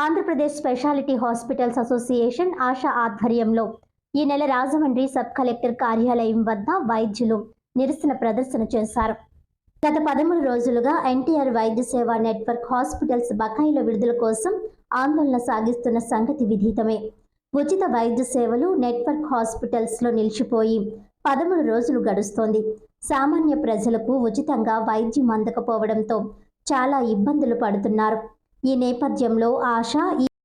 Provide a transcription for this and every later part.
Andhra Pradesh speciality hospitals association ASHA ఆధ్వర్యంలో ఈ నెల రాజమండ్రి సబ్ కలెక్టర్ కార్యాలయం వద్ద వైద్యులు నిరసన ప్రదర్శన చేశారు. గత పదమూడు రోజులుగా ఎన్టీఆర్ వైద్య సేవా నెట్వర్క్ హాస్పిటల్స్ బకాయిల విడుదల కోసం ఆందోళన సాగిస్తున్న సంగతి విదితమే. ఉచిత వైద్య సేవలు నెట్వర్క్ హాస్పిటల్స్లో నిలిచిపోయి పదమూడు రోజులు గడుస్తోంది. సామాన్య ప్రజలకు ఉచితంగా వైద్యం అందకపోవడంతో చాలా ఇబ్బందులు పడుతున్నారు. ఈ నేపథ్యంలో ఆశ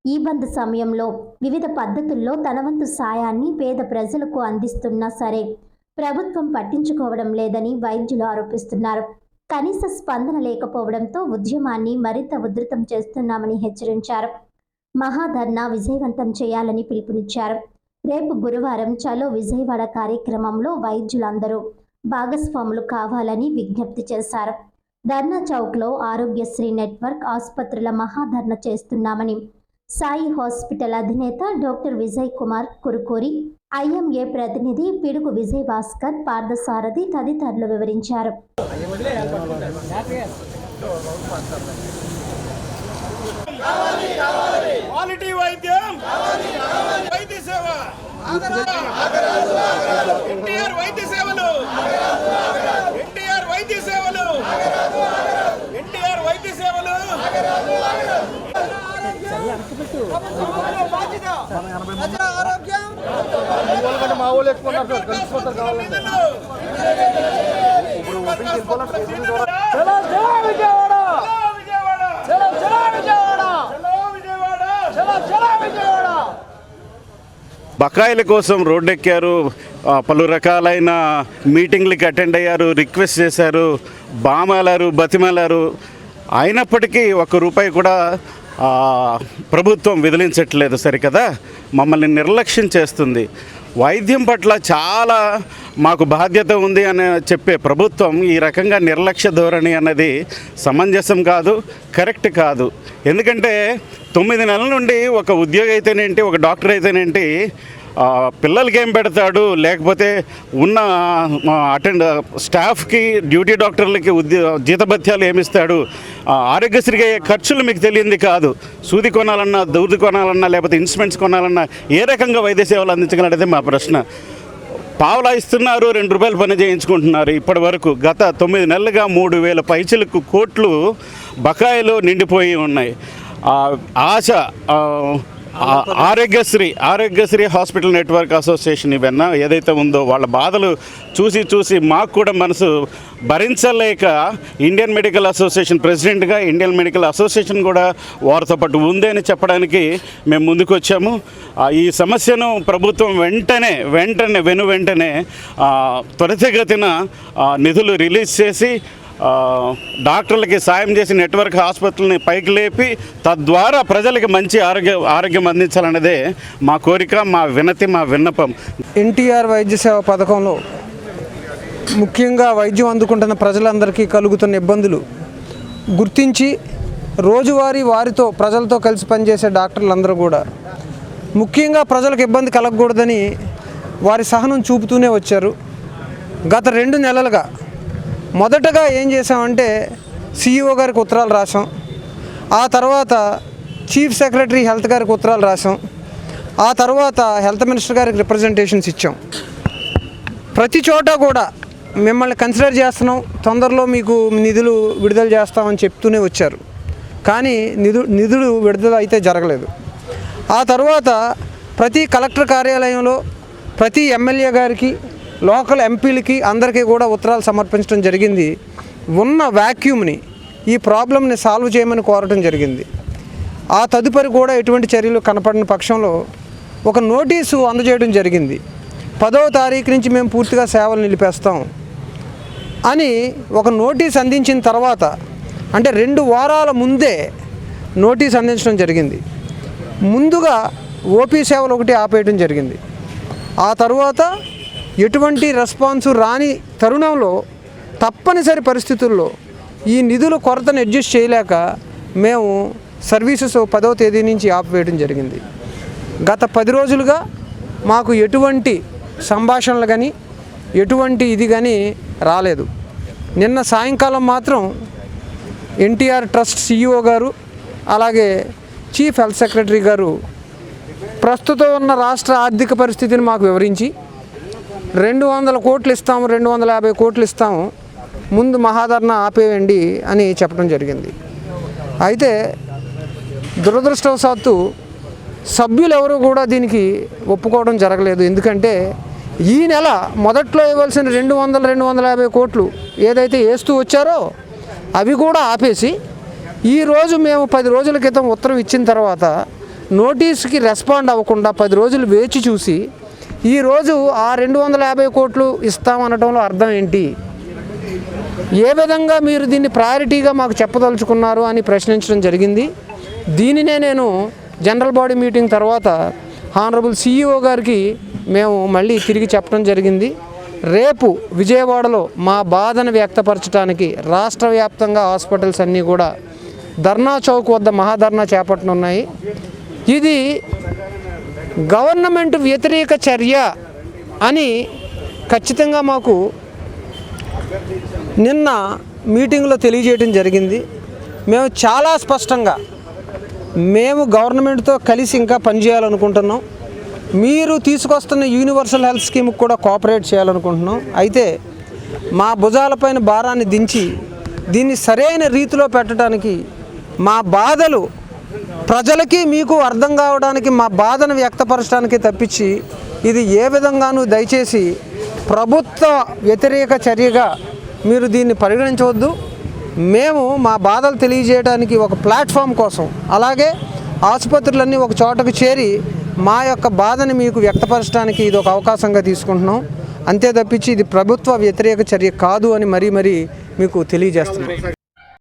ఈ- బంద్ సమయంలో వివిధ పద్ధతుల్లో తనవంతు సాయాన్ని పేద ప్రజలకు అందిస్తున్నా సరే ప్రభుత్వం పట్టించుకోవడం లేదని వైద్యులు ఆరోపిస్తున్నారు. కనీస స్పందన లేకపోవడంతో ఉద్యమాన్ని మరింత ఉధృతం చేస్తున్నామని హెచ్చరించారు. మహాధర్నా విజయవంతం చేయాలని పిలుపునిచ్చారు. రేపు గురువారం చలో విజయవాడ కార్యక్రమంలో వైద్యులందరూ భాగస్వాములు కావాలని విజ్ఞప్తి చేశారు. ధర్నా చౌక్లో ఆరోగ్యశ్రీ నెట్వర్క్ ఆసుపత్రుల మహాధర్న చేస్తున్నామని సాయి హాస్పిటల్ అధినేత డాక్టర్ విజయ్ కుమార్ కురుకూరి ఐఎంఏ ప్రతినిధి పిడుగు విజయ్ భాస్కర్ పార్థసారథి తదితరులు వివరించారు. వైద్య సేవలు ఎన్టీఆర్ వైద్య సేవలు ఎన్టీఆర్ వైద్య సేవలు మా వాళ్ళు ఎక్కువ ఉన్నారు సార్ కలిసిపోతారు కావాలి నిధులు చలో చలో విజయవాడ విజయవాడ బకాయిల కోసం రోడ్డెక్కారు. పలు రకాలైన మీటింగ్లకి అటెండ్ అయ్యారు రిక్వెస్ట్ చేశారు బామాలారు బతిమాలారు. అయినప్పటికీ ఒక్క రూపాయి కూడా ప్రభుత్వం విదిలించట్లేదు సరికదా? మమ్మల్ని నిర్లక్ష్యం చేస్తుంది. వైద్యం పట్ల చాలా మాకు బాధ్యత ఉంది అని చెప్పే ప్రభుత్వం ఈ రకంగా నిర్లక్ష్య ధోరణి అన్నది సమంజసం కాదు కరెక్ట్ కాదు. ఎందుకంటే తొమ్మిది నెలల నుండి ఒక ఉద్యోగి అయితేనేంటి ఒక డాక్టర్ అయితేనేంటి పిల్లలకి ఏం పెడతాడు? లేకపోతే ఉన్న అటెండ్ స్టాఫ్కి డ్యూటీ డాక్టర్లకి ఉద్యో జీతభత్యాలు ఏమిస్తాడు? ఆరోగ్యశ్రీకి అయ్యే ఖర్చులు మీకు తెలియంది కాదు. సూది కొనాలన్నా దూది కొనాలన్నా లేకపోతే ఇన్స్ట్రుమెంట్స్ కొనాలన్నా ఏ రకంగా వైద్య సేవలు అందించగలనేది మా ప్రశ్న. పావులా ఇస్తున్నారు రెండు రూపాయలు పని చేయించుకుంటున్నారు ఇప్పటి వరకు గత తొమ్మిది నెలలుగా మూడు వేల పైచలకు కోట్లు బకాయిలు నిండిపోయి ఉన్నాయి. ASHA Aarogyasri Aarogyasri hospital network association ఇవన్నా ఏదైతే ఉందో వాళ్ళ బాధలు చూసి చూసి మాకు కూడా మనసు భరించలేక ఇండియన్ మెడికల్ అసోసియేషన్ ప్రెసిడెంట్గా ఇండియన్ మెడికల్ అసోసియేషన్ కూడా వారితో పాటు ఉంది అని చెప్పడానికి మేము ముందుకు వచ్చాము ఈ సమస్యను ప్రభుత్వం వెంటనే వెంటనే వెను వెంటనే త్వరితగతిన నిధులు రిలీజ్ చేసి డాక్టర్లకి సాయం చేసి నెట్వర్క్ ఆసుపత్రులని పైకి లేపి తద్వారా ప్రజలకి మంచి ఆరోగ్య ఆరోగ్యం అందించాలన్నదే మా కోరిక మా వినతి మా విన్నపం. ఎన్టీఆర్ వైద్య సేవ పథకంలో ముఖ్యంగా వైద్యం అందుకుంటున్న ప్రజలందరికీ కలుగుతున్న ఇబ్బందులు. గుర్తించి రోజువారీ వారితో ప్రజలతో కలిసి పనిచేసే డాక్టర్లందరూ కూడా. ముఖ్యంగా ప్రజలకు ఇబ్బంది కలగకూడదని వారి సహనం చూపుతూనే వచ్చారు. గత రెండు నెలలుగా మొదటగా ఏం చేసామంటే సిఇఓ గారికి ఉత్తరాలు రాసాం ఆ తర్వాత చీఫ్ సెక్రటరీ హెల్త్ గారికి ఉత్తరాలు రాసాం ఆ తర్వాత హెల్త్ మినిస్టర్ గారికి రిప్రజెంటేషన్స్ ఇచ్చాం. ప్రతి చోట కూడా మిమ్మల్ని కన్సిడర్ చేస్తున్నాం. తొందరలో మీకు నిధులు విడుదల చేస్తామని చెప్తూనే వచ్చారు. కానీ నిధు నిధులు విడుదల అయితే జరగలేదు. ఆ తర్వాత ప్రతి కలెక్టర్ కార్యాలయంలో ప్రతి ఎమ్మెల్యే గారికి లోకల్ ఎంపీలకి అందరికీ కూడా ఉత్తరాలు సమర్పించడం జరిగింది. ఉన్న వ్యాక్యూమ్ని ఈ ప్రాబ్లంని సాల్వ్ చేయమని కోరటం జరిగింది. ఆ తదుపరి కూడా ఎటువంటి చర్యలు కనపడిన పక్షంలో ఒక నోటీసు అందజేయడం జరిగింది. పదవ తారీఖు నుంచి మేము పూర్తిగా సేవలు నిలిపేస్తాం అని ఒక నోటీస్ అందించిన తర్వాత అంటే రెండు వారాల ముందే నోటీస్ అందించడం జరిగింది. ముందుగా ఓపీ సేవలు ఒకటి ఆపేయడం జరిగింది. ఆ తర్వాత ఎటువంటి రెస్పాన్స్ రాని తరుణంలో తప్పనిసరి పరిస్థితుల్లో ఈ నిధుల కొరతను అడ్జస్ట్ చేయలేక మేము సర్వీసెస్ పదవ తేదీ నుంచి ఆపివేయడం జరిగింది. గత పది రోజులుగా మాకు ఎటువంటి సంభాషణలు కానీ ఎటువంటి ఇది కానీ రాలేదు. నిన్న సాయంకాలం మాత్రం ఎన్టీఆర్ ట్రస్ట్ సిఇఓ గారు అలాగే చీఫ్ హెల్త్ సెక్రటరీ గారు ప్రస్తుతం ఉన్న రాష్ట్ర ఆర్థిక పరిస్థితిని మాకు వివరించి రెండు వందల కోట్లు ఇస్తాము రెండు వందల యాభై కోట్లు ఇస్తాము. ముందు మహాధరణ ఆపేయండి అని చెప్పడం జరిగింది. అయితే దురదృష్టవశాత్తు సభ్యులు ఎవరు కూడా దీనికి ఒప్పుకోవడం జరగలేదు. ఎందుకంటే ఈ నెల మొదట్లో ఇవ్వాల్సిన రెండు వందల రెండు వందల యాభై కోట్లు ఏదైతే వేస్తూ వచ్చారో అవి కూడా ఆపేసి ఈరోజు మేము పది రోజుల క్రితం ఉత్తరం ఇచ్చిన తర్వాత నోటీస్కి రెస్పాండ్ అవ్వకుండా పది రోజులు వేచి చూసి ఈరోజు ఆ రెండు వందల యాభై కోట్లు ఇస్తామనటంలో అర్థం ఏంటి? ఏ విధంగా మీరు దీన్ని ప్రయారిటీగా మాకు చెప్పదలుచుకున్నారు అని ప్రశ్నించడం జరిగింది. దీనినే నేను జనరల్ బాడీ మీటింగ్ తర్వాత హానరబుల్ సీఈఓ గారికి మేము మళ్ళీ తిరిగి చెప్పడం జరిగింది. రేపు విజయవాడలో మా బాధను వ్యక్తపరచడానికి రాష్ట్ర వ్యాప్తంగా హాస్పిటల్స్ అన్నీ కూడా ధర్నా చౌక్ వద్ద మహాధర్నా చేపట్టనున్నాయి. ఇది గవర్నమెంట్ వ్యతిరేక చర్య అని ఖచ్చితంగా మాకు నిన్న మీటింగ్లో తెలియజేయడం జరిగింది. మేము చాలా స్పష్టంగా మేము గవర్నమెంట్తో కలిసి ఇంకా పనిచేయాలనుకుంటున్నాం మీరు తీసుకొస్తున్న యూనివర్సల్ హెల్త్ స్కీమ్కి కూడా కోఆపరేట్ చేయాలనుకుంటున్నాం. అయితే మా భుజాలపైన భారాన్ని దించి దీన్ని సరైన రీతిలో పెట్టడానికి మా బాధలు ప్రజలకి మీకు అర్థం కావడానికి మా బాధను వ్యక్తపరచడానికి తప్పించి ఇది ఏ విధంగానూ దయచేసి ప్రభుత్వ వ్యతిరేక చర్యగా మీరు దీన్ని పరిగణించవద్దు. మేము మా బాధలు తెలియజేయడానికి ఒక ప్లాట్ఫామ్ కోసం అలాగే ఆసుపత్రులన్నీ ఒక చోటకు చేరి మా యొక్క బాధని మీకు వ్యక్తపరచడానికి ఇది ఒక అవకాశంగా తీసుకుంటున్నాం. అంతే తప్పించి ఇది ప్రభుత్వ వ్యతిరేక చర్య కాదు అని మరీ మరీ మీకు తెలియజేస్తున్నాం.